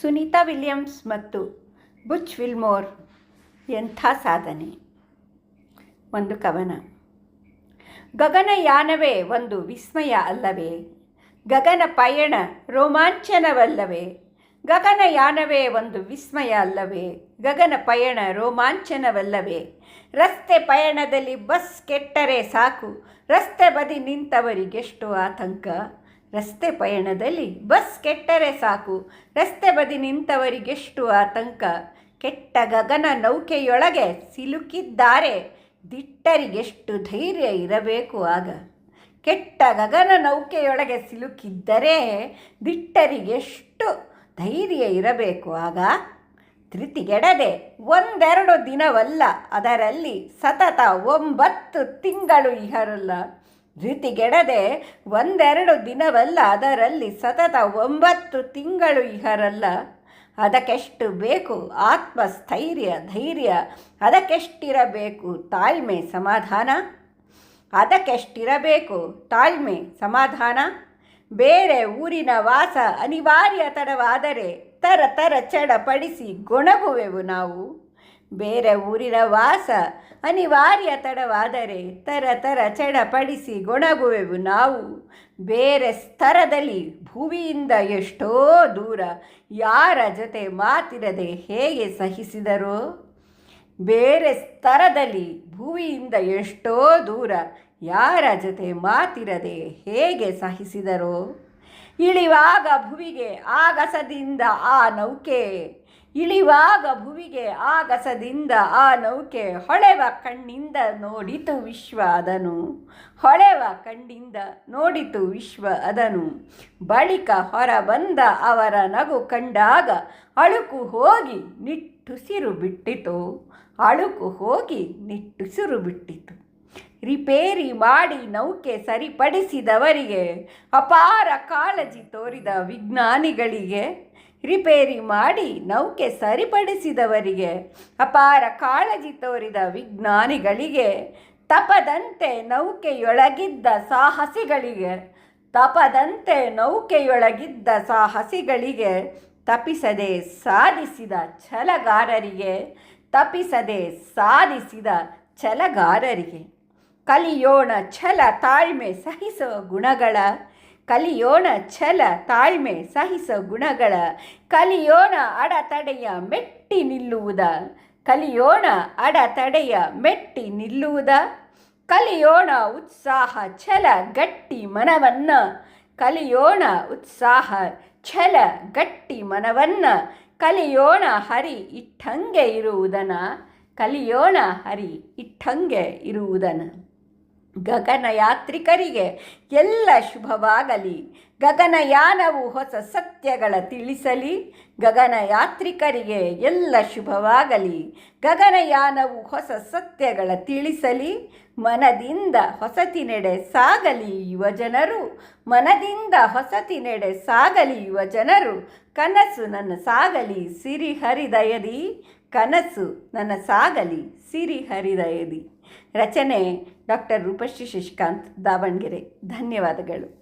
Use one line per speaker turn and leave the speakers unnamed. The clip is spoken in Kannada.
ಸುನೀತಾ ವಿಲಿಯಮ್ಸ್ ಮತ್ತು ಬುಚ್ ವಿಲ್ಮೋರ್, ಎಂಥ ಸಾಧನೆ. ಒಂದು ಕವನ. ಗಗನಯಾನವೇ ಒಂದು ವಿಸ್ಮಯ ಅಲ್ಲವೇ? ಗಗನ ಪಯಣ ರೋಮಾಂಚನವಲ್ಲವೇ? ಗಗನಯಾನವೇ ಒಂದು ವಿಸ್ಮಯ ಅಲ್ಲವೇ? ಗಗನ ಪಯಣ ರೋಮಾಂಚನವಲ್ಲವೇ? ರಸ್ತೆ ಪಯಣದಲ್ಲಿ ಬಸ್ ಕೆಟ್ಟರೆ ಸಾಕು, ರಸ್ತೆ ಬದಿ ನಿಂತವರಿಗೆಷ್ಟು ಆತಂಕ. ರಸ್ತೆ ಪಯಣದಲ್ಲಿ ಬಸ್ ಕೆಟ್ಟರೆ ಸಾಕು. ರಸ್ತೆ ಬದಿ ನಿಂತವರಿಗೆಷ್ಟು ಆತಂಕ. ಕೆಟ್ಟ ಗಗನ ನೌಕೆಯೊಳಗೆ ಸಿಲುಕಿದ್ದಾರೆ. ದಿಟ್ಟರಿಗೆಷ್ಟು ಧೈರ್ಯ ಇರಬೇಕು ಆಗ. ಕೆಟ್ಟ ಗಗನ ನೌಕೆಯೊಳಗೆ ಸಿಲುಕಿದ್ದರೆ ದಿಟ್ಟರಿಗೆಷ್ಟು ಧೈರ್ಯ ಇರಬೇಕು ಆಗ. ಧೃತಿಗೆಡದೆ ಒಂದೆರಡು ದಿನವಲ್ಲ, ಅದರಲ್ಲಿ ಸತತ ಒಂಬತ್ತು ತಿಂಗಳು ಇಹರಲ್ಲ ಧೃತಿಗೆಡದೆ ಒಂದೆರಡು ದಿನವಲ್ಲ ಅದರಲ್ಲಿ ಸತತ ಒಂಬತ್ತು ತಿಂಗಳು ಇಹರಲ್ಲ ಅದಕ್ಕೆಷ್ಟು ಬೇಕು? ಆತ್ಮಸ್ಥೈರ್ಯ, ಧೈರ್ಯ, ಅದಕ್ಕೆಷ್ಟಿರಬೇಕು ತಾಳ್ಮೆ, ಸಮಾಧಾನ? ಅದಕ್ಕೆಷ್ಟಿರಬೇಕು ತಾಳ್ಮೆ, ಸಮಾಧಾನ? ಬೇರೆ ಊರಿನ ವಾಸ ಅನಿವಾರ್ಯ ತಡವಾದರೆ ತರ ತರ ಚಡಪಡಿಸಿ ಗೊಣಗುವೆವು ನಾವು. ಬೇರೆ ಊರಿನ ವಾಸ ಅನಿವಾರ್ಯ ತಡವಾದರೆ ತರ ತರ ಚಡಪಡಿಸಿ ಗೊಣಗುವೆವು ನಾವು. ಬೇರೆ ಸ್ತರದಲ್ಲಿ ಭುವಿಯಿಂದ ಎಷ್ಟೋ ದೂರ ಯಾರ ಜೊತೆ ಮಾತಿರದೆ ಹೇಗೆ ಸಹಿಸಿದರು? ಬೇರೆ ಸ್ತರದಲ್ಲಿ ಭೂವಿಯಿಂದ ಎಷ್ಟೋ ದೂರ ಯಾರ ಜೊತೆ ಮಾತಿರದೆ ಹೇಗೆ ಸಹಿಸಿದರೋ? ಇಳಿವಾಗ ಭುವಿಗೆ ಆಗಸದಿಂದ ಆ ನೌಕೆ, ಇಳಿವಾಗ ಭುವಿಗೆ ಆಗಸದಿಂದ ಆ ನೌಕೆ, ಹೊಳೆವ ಕಣ್ಣಿಂದ ನೋಡಿತು ವಿಶ್ವ ಅದನು. ಹೊಳೆವ ಕಣ್ಣಿಂದ ನೋಡಿತು ವಿಶ್ವ ಅದನು. ಬಳಿಕ ಹೊರ ಬಂದ ಅವರ ನಗು ಕಂಡಾಗ ಅಳುಕು ಹೋಗಿ ನಿಟ್ಟುಸಿರು ಬಿಟ್ಟಿತು. ಅಳುಕು ಹೋಗಿ ನಿಟ್ಟುಸಿರು ಬಿಟ್ಟಿತು. ರಿಪೇರಿ ಮಾಡಿ ನೌಕೆ ಸರಿಪಡಿಸಿದವರಿಗೆ ಅಪಾರ ಕಾಳಜಿ ತೋರಿದ ವಿಜ್ಞಾನಿಗಳಿಗೆ, ರಿಪೇರಿ ಮಾಡಿ ನೌಕೆ ಸರಿಪಡಿಸಿದವರಿಗೆ ಅಪಾರ ಕಾಳಜಿ ತೋರಿದ ವಿಜ್ಞಾನಿಗಳಿಗೆ, ತಪದಂತೆ ನೌಕೆಯೊಳಗಿದ್ದ ಸಾಹಸಿಗಳಿಗೆ, ತಪದಂತೆ ನೌಕೆಯೊಳಗಿದ್ದ ಸಾಹಸಿಗಳಿಗೆ ತಪಿಸದೆ ಸಾಧಿಸಿದ ಛಲಗಾರರಿಗೆ, ತಪಿಸದೆ ಸಾಧಿಸಿದ ಛಲಗಾರರಿಗೆ. ಕಲಿಯೋಣ ಛಲ ತಾಳ್ಮೆ ಸಹಿಸೋ ಗುಣಗಳ. ಕಲಿಯೋಣ ಛಲ ತಾಳ್ಮೆ ಸಹಿಸೋ ಗುಣಗಳ. ಕಲಿಯೋಣ ಅಡತಡೆಯ ಮೆಟ್ಟಿ ನಿಲ್ಲುವುದ. ಕಲಿಯೋಣ ಅಡತಡೆಯ ಮೆಟ್ಟಿ ನಿಲ್ಲುವುದ. ಕಲಿಯೋಣ ಉತ್ಸಾಹ ಛಲ ಗಟ್ಟಿ ಮನವನ್ನ. ಕಲಿಯೋಣ ಉತ್ಸಾಹ ಛಲ ಗಟ್ಟಿ ಮನವನ್ನ. ಕಲಿಯೋಣ ಹರಿ ಇಟ್ಟಂಗೆ ಇರುವುದನ. ಕಲಿಯೋಣ ಹರಿ ಇಟ್ಟಂಗೆ ಇರುವುದನ. ಗಗನಯಾತ್ರಿಕರಿಗೆ ಎಲ್ಲ ಶುಭವಾಗಲಿ. ಗಗನಯಾನವು ಹೊಸ ಸತ್ಯಗಳ ತಿಳಿಸಲಿ. ಗಗನಯಾತ್ರಿಕರಿಗೆ ಎಲ್ಲ ಶುಭವಾಗಲಿ. ಗಗನಯಾನವು ಹೊಸ ಸತ್ಯಗಳ ತಿಳಿಸಲಿ. ಮನದಿಂದ ಹೊಸತಿನೆಡೆ ಸಾಗಲಿ ಯುವಜನರು ಮನದಿಂದ ಹೊಸತಿನೆಡೆ ಸಾಗಲಿ ಯುವಜನರು ಕನಸು ನನ್ನ ಸಾಗಲಿ ಸಿರಿ ಹರಿದಯದಿ. ಕನಸು ನನ್ನ ಸಾಗಲಿ ಸಿರಿ ಹರಿದಯದಿ. ರಚನೆ ಡಾಕ್ಟರ್ ರೂಪಶ್ರೀ ಶಶಿಕಾಂತ್ ದಾವಣಗೆರೆ. ಧನ್ಯವಾದಗಳು.